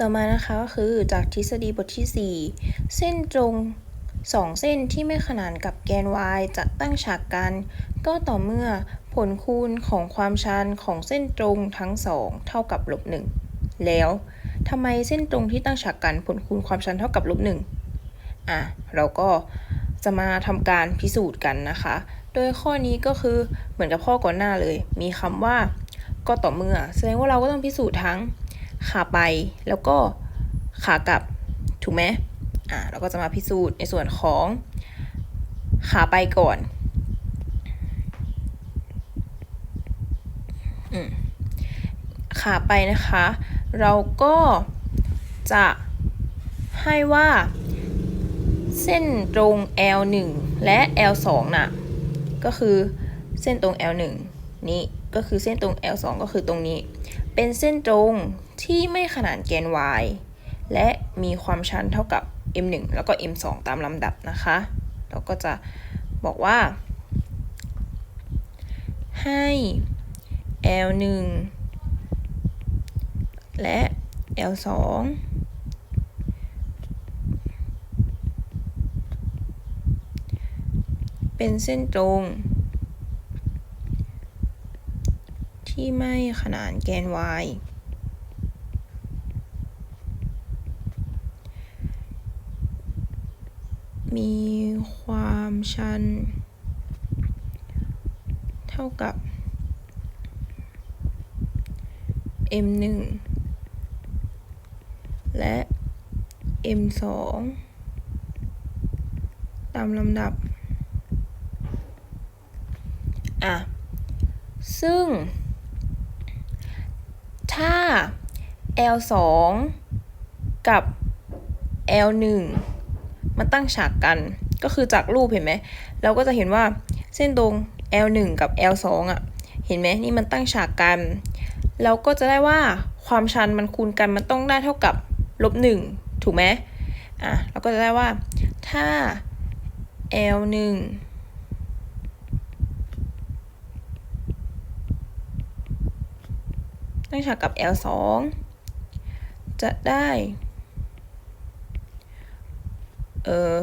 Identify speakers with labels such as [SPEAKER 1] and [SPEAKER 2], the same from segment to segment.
[SPEAKER 1] ต่อมานะคะก็คือจากทฤษฎีบทที่ 4 เส้นตรงสองเส้นที่ไม่ขนานกับแกน y จะตั้งฉากกัน ก็ต่อเมื่อผลคูณของความชันของเส้นตรงทั้งสองเท่ากับลบหนึ่งแล้วทำไมเส้นตรงที่ตั้งฉากกันผลคูณความชันเท่ากับลบหนึ่งอะเราก็จะมาทำการพิสูจน์กันนะคะ โดยข้อนี้ก็คือเหมือนกับข้อก่อนหน้าเลย มีคำว่าก็ต่อเมื่อ แสดงว่าเราก็ต้องพิสูจน์ทั้ง ขาไปแล้วก็ขากลับถูกไหมอ่าเราก็จะมาพิสูจน์ในส่วนของขาไปก่อนอขาไปนะคะ เราก็จะให้ว่าเส้นตรง L1 และ L2 น่ะก็คือเส้นตรง L1 นี่ก็คือเส้นตรง L2 ก็คือตรงนี้ เป็นเส้นตรง ที่ไม่ขนานแกน y และมีความชันเท่ากับ m1 แล้วก็ m2 ตามลำดับนะคะ เราก็จะบอกว่า ให้ l1 และ l2 เป็นเส้นตรง ที่ไม่ขนานแกน y มีความชัน เท่ากับ m1 และ m2 ตามลำดับ อะ ซึ่ง ถ้า L2 กับ L1 มันตั้งฉากกัน ก็คือจากรูปเห็นไหม เราก็จะเห็นว่าเส้นตรง L1 กับ L2 อะ เห็นไหมนี่มันตั้งฉากกัน เราก็จะได้ว่าความชันมันคูณกันมันต้องได้เท่ากับลบหนึ่งถูกไหมอะเราก็จะได้ว่าถ้า L1 ตั้งฉากกับ L2 จะได้ เออ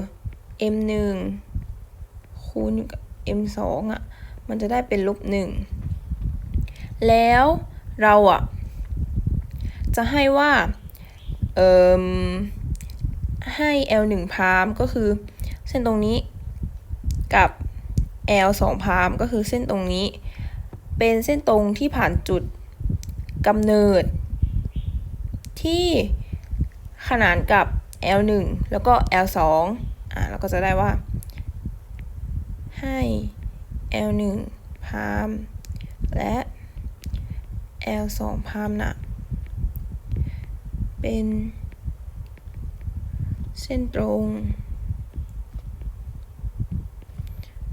[SPEAKER 1] M1 คูณกับ M2 อะ มันจะได้เป็นลบหนึ่งแล้วเราอะ จะให้ว่าเอ่อให้ L1 พามก็คือ เส้นตรงนี้กับ L2 พามก็คือเส้นตรงนี้ เป็นเส้นตรงที่ผ่านจุดกำเนิด ที่ขนานกับ L1 แล้วก็ L2 อะเราก็จะได้ว่าให้ L1 พามและ L2 พามนะเป็น เส้นตรง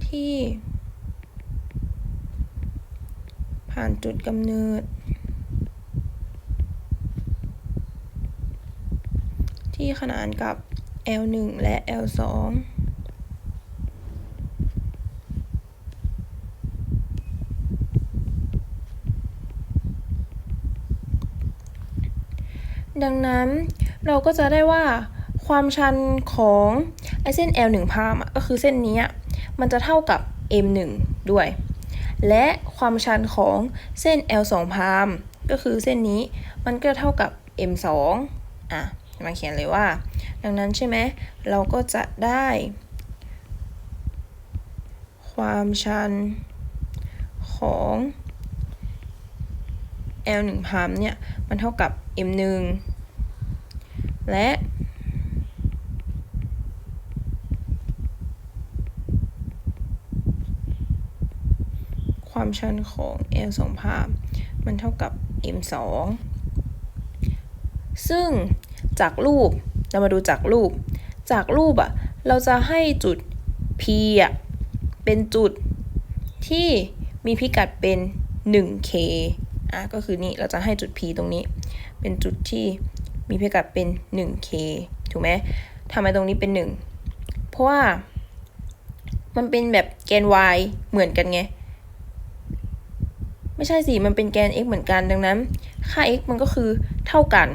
[SPEAKER 1] ที่ ผ่านจุดกำเนิด ที่ขนานกับ L1 และ L2 ดังนั้นเราก็จะได้ว่าความชันของไอเส้น L1 พามก็คือเส้นนี้มันจะเท่ากับ M1 ด้วย และความชันของเส้น L2 พามก็คือเส้นนี้มันก็เท่ากับ M2 อะ มาเขียนเลยว่า ดังนั้นใช่ไหมเราก็จะได้ ความชันของ L1 พามเนี่ย มันเท่ากับ M1 และ ความชันของ L2 พามมันเท่ากับ M2 ซึ่ง จากรูปเรามาดูจากรูป จากรูปอะเราจะให้จุด P อะเป็นจุดที่มีพิกัดเป็น 1K อะก็คือนี่เราจะให้จุด P ตรงนี้ เป็นจุดที่มีพิกัดเป็น 1K ถูกไหมทำไมตรงนี้เป็น 1 เพราะว่า มันเป็นแบบแกน y เหมือนกันไง ไม่ใช่สิ มันเป็นแกน x เหมือนกันดังนั้น ค่า x มันก็คือเท่ากัน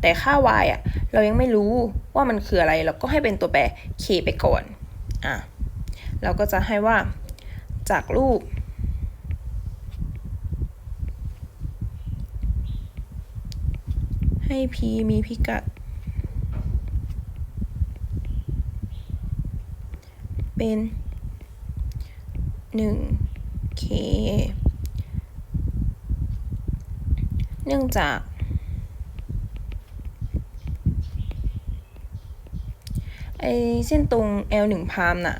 [SPEAKER 1] แต่ค่า y อะ เรายังไม่รู้ว่ามันคืออะไร เราก็ให้เป็นตัวแปร k ไปก่อน อะ เราก็จะให้ว่าจากรูป ให้ p มีพิกัด เป็น 1k เนื่องจาก ไอ เส้นตรง L 1 พามน่ะ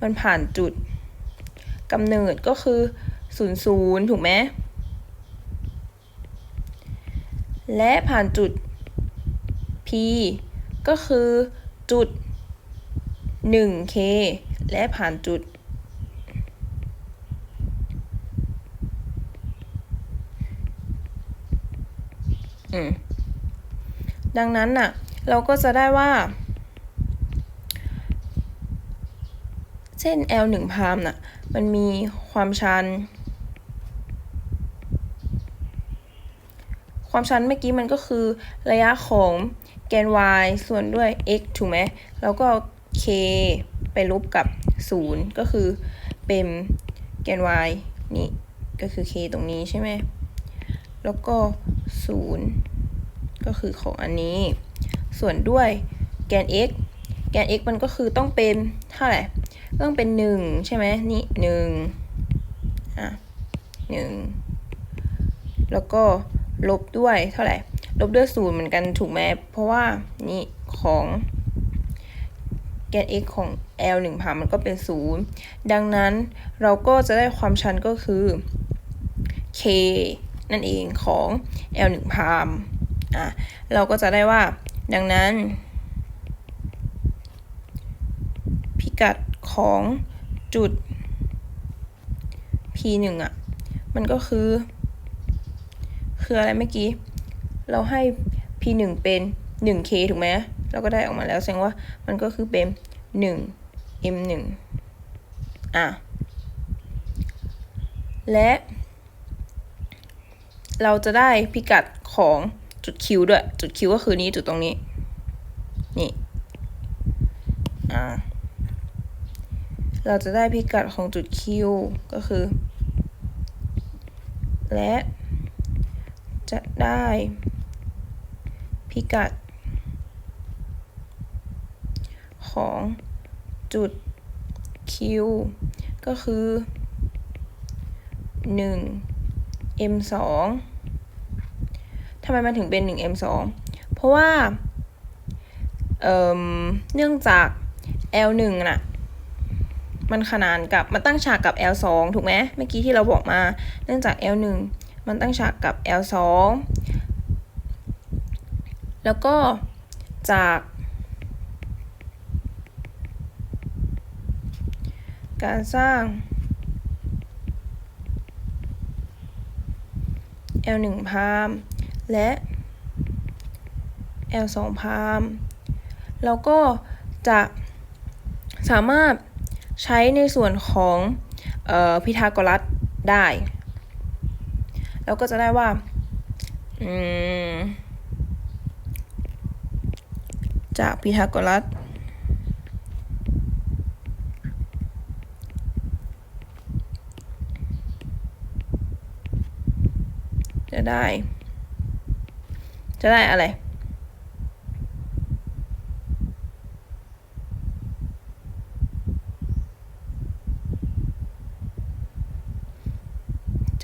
[SPEAKER 1] มันผ่านจุดกำเนิดก็คือ 0 0 ถูกไหม และผ่านจุด P ก็คือจุด 1k และผ่านจุด ดังนั้นน่ะ เราก็จะได้ว่า เส้น L 1พามน่ะ มันมีความชัน ความชันเมื่อกี้มันก็คือระยะของแกน y ส่วนด้วย x ถูกไหม แล้วก็ k ไปลบกับ 0 ก็คือเป็นแกน y นี่ ก็คือ k ตรงนี้ใช่ไหม แล้วก็ 0 ก็คือของอันนี้ ส่วนด้วยแกน x แกน x มันก็คือต้องเป็นเท่าไหร่ ต้องเป็น1ใช่ไหมนี่1อะ1แล้วก็ลบด้วยเท่าไหร่ ลบด้วย0เหมือนกันถูกไหมเพราะว่านี่ของแกน x ของ L 1พามมันก็เป็น0ดังนั้นเราก็จะได้ความชันก็คือ k นั่นเองของ L 1พามอะเราก็จะได้ว่า ดังนั้น พิกัด ของจุด p 1อะ มันก็คือ คืออะไรเมื่อกี้ เราให้ p 1เป็น 1k ถูกไหมเราก็ได้ออกมาแล้วแสดงว่ามันก็คือเป็น 1 m 1อะ และ เราจะได้พิกัดของจุด Q ด้วย จุด Q ก็คือนี้จุดตรงนี้ อ่า เราจะได้พิกัดของจุด Q ก็คือ และจะได้พิกัด ของจุด Q ก็คือ 1 m 2ทำไมมันถึงเป็น 1 m 2เพราะว่าเเนื่องจาก L 1น่ะ มันขนานกับมันตั้งฉากกับ L 2 ถูกไหมเมื่อกี้ที่เราบอกมา เนื่องจาก L 1 มันตั้งฉากกับ L 2 แล้วก็จาก การสร้าง L 1 พามและ L 2 พามแล้วก็จะสามารถ ใช้ในส่วนของออพีทาโกรัสได้ แล้วก็จะได้ว่าจากพีทาโกรัสจะได้ จะได้อะไร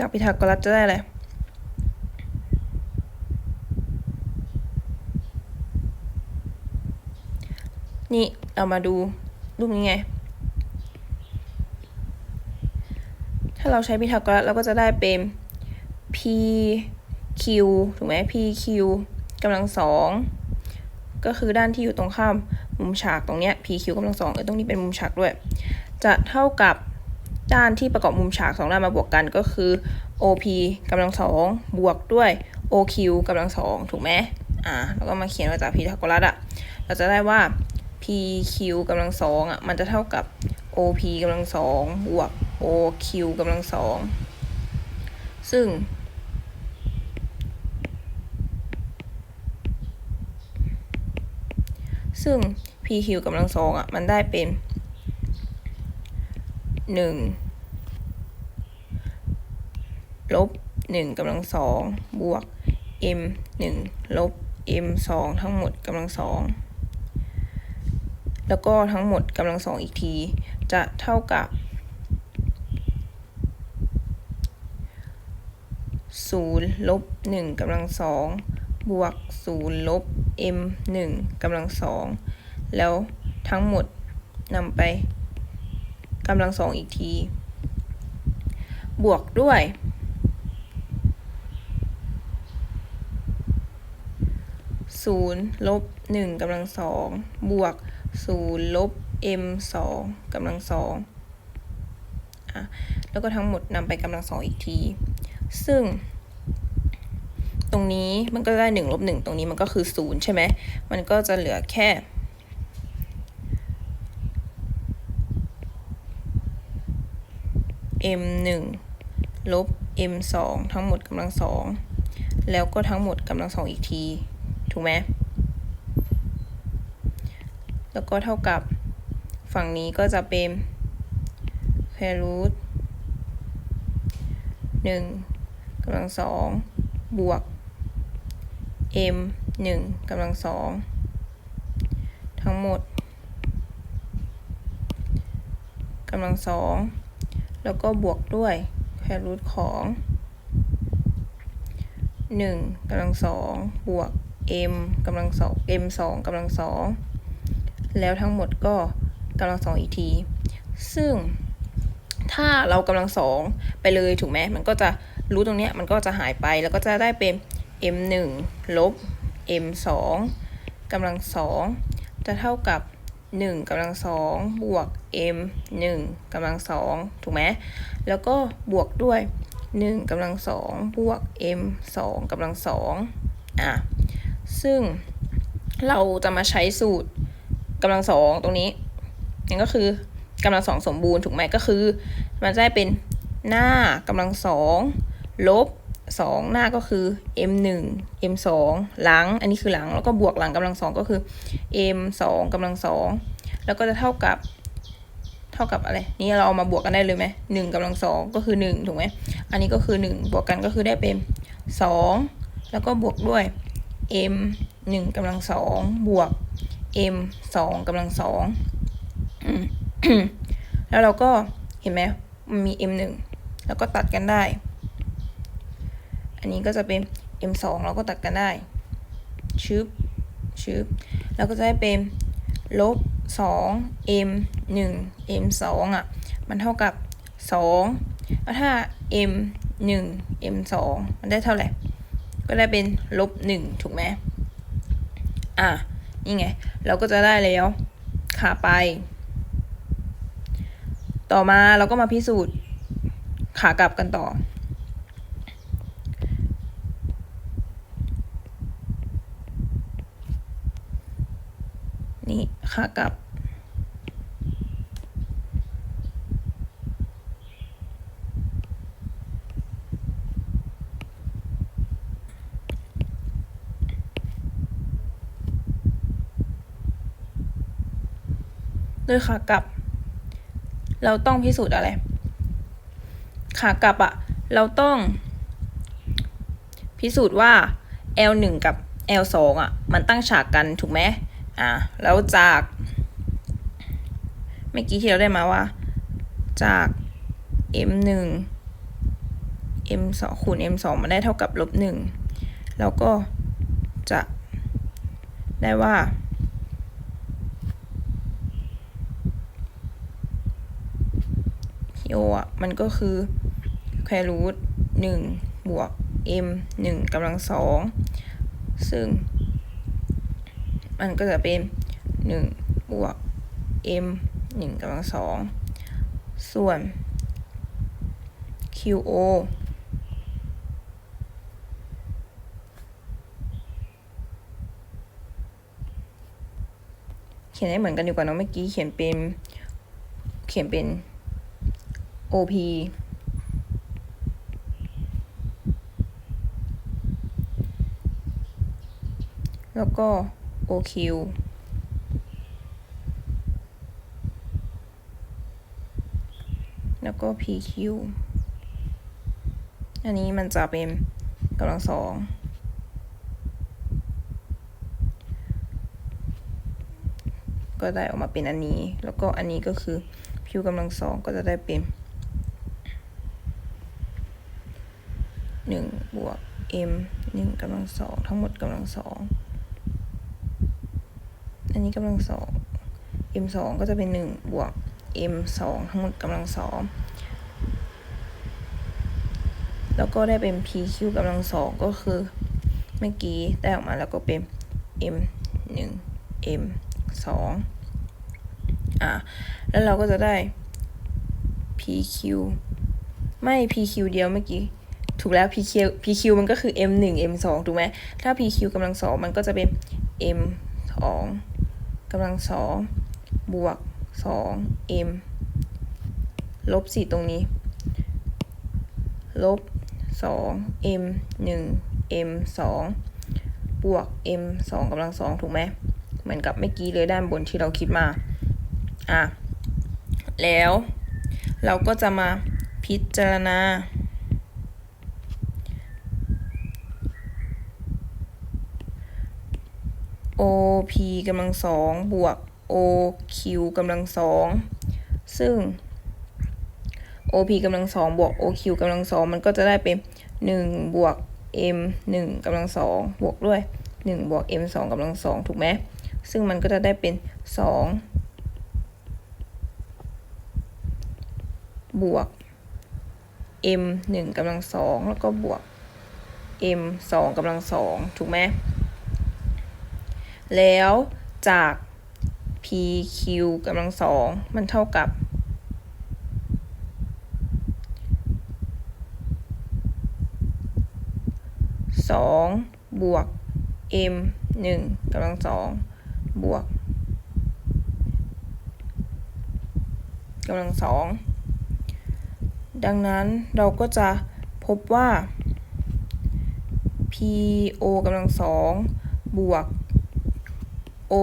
[SPEAKER 1] จากพีทาโกรัสจะได้อะไรนี่เรามาดูรูปนี้ไง ถ้าเราใช้พีทาโกรัสเราก็จะได้เป็น p q ถูกไหม p q กำลังสองก็คือด้านที่อยู่ตรงข้ามมุมฉากตรงเนี้ย p q กำลังสองเออตรงนี้เป็นมุมฉากด้วย จะเท่ากับ ด้านที่ประกอบมุมฉากสองด้านมาบวกกันก็คือ op กำลังสองบวกด้วย oq กำลังสองถูกไหมอ่าแล้วก็มาเขียนมาจากพีทาโกรัสอะเราจะได้ว่า pq กำลังสองอะมันจะเท่ากับ op กำลังสองบวก oq กำลังสองซึ่ง ซึ่ง pq กำลังสองอะมันได้เป็น หนึ่งลบหนึ่งกำลังสองบวก m หนึ่งลบ m สองทั้งหมดกำลังสองแล้วก็ทั้งหมดกำลังสองอีกที จะเท่ากับศูนย์ลบหนึ่งกำลังสองบวกศูนย์ลบ m หนึ่งกำลังสองแล้วทั้งหมดนำไป กำลังสองอีกที บวกด้วย ศูนย์ลบหนึ่งกำลังสองบวกศูนย์ลบ m สองกำลังสองอะแล้วก็ทั้งหมดนำไปกำลังสองอีกที ซึ่ง ตรงนี้มันก็ได้หนึ่งลบหนึ่งตรงนี้มันก็คือศูนย์ใช่ไหม มันก็จะเหลือแค่ m หนึ่งลบ m สองทั้งหมดกำลังสองแล้วก็ทั้งหมดกำลังสองอีกที ถูกไหมแล้วก็เท่ากับฝั่งนี้ก็จะเป็นแครูทหนึ่งกำลังสองบวก m หนึ่งกำลังสองทั้งหมดกำลังสอง แล้วก็บวกด้วยแครูทของหนึ่งกำลังสองบวก m กำลังสอง m สองกำลังสองแล้วทั้งหมดก็กำลังสองอีกที ซึ่งถ้าเรากำลังสองไปเลยถูกไหมมันก็จะรู้ตรงเนี้ยมันก็จะหายไปแล้วก็จะได้เป็น m 1ลบ m 2กำลังสองจะเท่ากับ 1กำลังสองบวก m 1กำลังสองถูกไหมแล้วก็บวกด้วย 1กำลังสองบวก m 2กำลังสองอะซึ่งเราจะมาใช้สูตรกำลังสองตรงนี้นั่นก็คือกำลังสองสมบูรณ์ถูกไหมก็คือ มันจะได้เป็นหน้ากำลังสองลบ สองหน้าก็คือ m หนึ่ง m สองหลัง อันนี้คือหลัง แล้วก็บวกหลังกำลังสองก็คือ m สองกำลังสองแล้วก็จะเท่ากับ เท่ากับอะไร นี่เราเอามาบวกกันได้เลยไหมหนึ่งกำลังสองก็คือหนึ่งถูกไหมอันนี้ก็คือหนึ่งบวกกันก็คือได้เป็นสองแล้วก็บวกด้วย m หนึ่งกำลังสองบวก m สองกำลังสองแล้วเราก็เห็นไหมมันมี m หนึ่งแล้วก็ตัดกันได้ อันนี้ก็จะเป็น m สองเราก็ตัดกันได้ชึบชึบแล้วก็จะได้เป็นลบสอง m หนึ่ง m สองอะ มันเท่ากับสองแล้วถ้า m หนึ่ง m สองมันได้เท่าไหร่ ก็ได้เป็นลบหนึ่งถูกไหมอะ นี่ไง เราก็จะได้แล้วขาไป ต่อมาเราก็มาพิสูจน์ขากลับกันต่อ นี่ขากลับโดยขากลับ เราต้องพิสูจน์อะไร ขากลับอะเราต้อง พิสูจน์ว่า L หนึ่งกับ L สองอะมันตั้งฉากกันถูกไหม อ่าแล้วจากเมื่อกี้ที่เราได้มาว่า จาก M หนึ่ง M สองคูณ M สองมันได้เท่ากับลบหนึ่งแล้วก็จะได้ว่าโยอะมันก็คือแควรูทหนึ่งบวก m หนึ่งกำลังสองซึ่ง มันก็จะเป็นหนึ่งบวก m หนึ่งกำลังสองส่วน qo เขียนได้เหมือนกันดีกว่าเนาะเมื่อกี้เขียนเป็น เขียนเป็น OP แล้วก็ OQ แล้วก็ PQ อันนี้มันจะเป็นกำลังสองก็ได้ออกมาเป็นอันนี้ แล้วก็อันนี้ก็คือพิวกำลังสองก็จะได้เป็น1บวก m 1กำลังสองทั้งหมดกำลังสอง อันนี้กำลังสอง M สองก็จะเป็นหนึ่งบวก M สองทั้งหมดกำลังสองแล้วก็ได้เป็น PQ กำลังสองก็คือเมื่อกี้ได้ออกมาแล้วก็เป็น M หนึ่ง M สองอะแล้วเราก็จะได้ PQ ไม่ PQ เดียวเมื่อกี้ถูกแล้ว PQ PQ มันก็คือ M หนึ่ง M สองถูกไหม ถ้า PQ กำลังสองมันก็จะเป็น M สอง กำลังสองบวกสอง M ลบสี่ตรงนี้ ลบสอง M หนึ่ง M สองบวก M สองกำลังสองถูกไหมเหมือนกับเมื่อกี้เลยด้านบนที่เราคิดมา อะ แล้วเราก็จะมาพิจารณา OP กำลังสองบวก OQ กำลังสองซึ่ง OP กำลังสองบวก OQ กำลังสองมันก็จะได้เป็นหนึ่งบวก M หนึ่งกำลังสองบวกด้วยหนึ่งบวก M สองกำลังสองถูกไหมซึ่งมันก็จะได้เป็นสองบวก m หนึ่งกำลังสองแล้วก็บวก m สองกำลังสองถูกไหม แล้วจาก pq กำลังสองมันเท่ากับ สองบวก m หนึ่งกำลังสองบวกกำลังสองดังนั้นเราก็จะพบว่า PO กำลังสองบวก O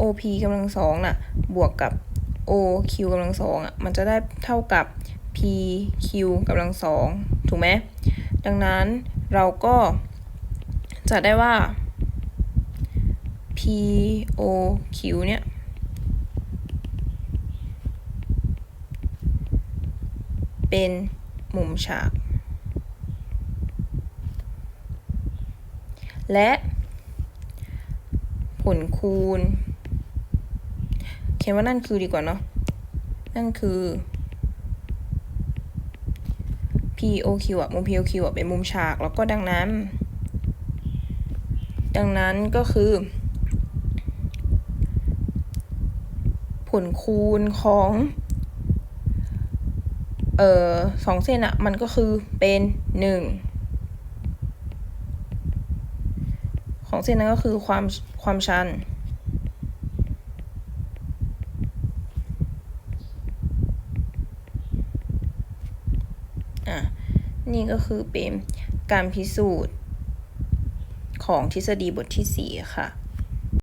[SPEAKER 1] OP กำลังสองน่ะ บวกกับ OQ กำลังสองอะ มันจะได้เท่ากับ PQ กำลังสองถูกไหม ดังนั้นเราก็จะได้ว่า POQ เนี่ย เป็นมุมฉาก และ ผลคูณ เขียนว่านั่นคือดีกว่าเนาะ นั่นคือ POQ อะมุม POQ อะเป็นมุมฉาก แล้วก็ดังนั้น ดังนั้นก็คือ ผลคูณของ เอ่อสองเส้นอะมันก็คือเป็นหนึ่ง ของเส้นนั้นก็คือความความชันอะนี่ก็คือเป็นการพิสูจน์ของทฤษฎีบทที่ 4 ค่ะ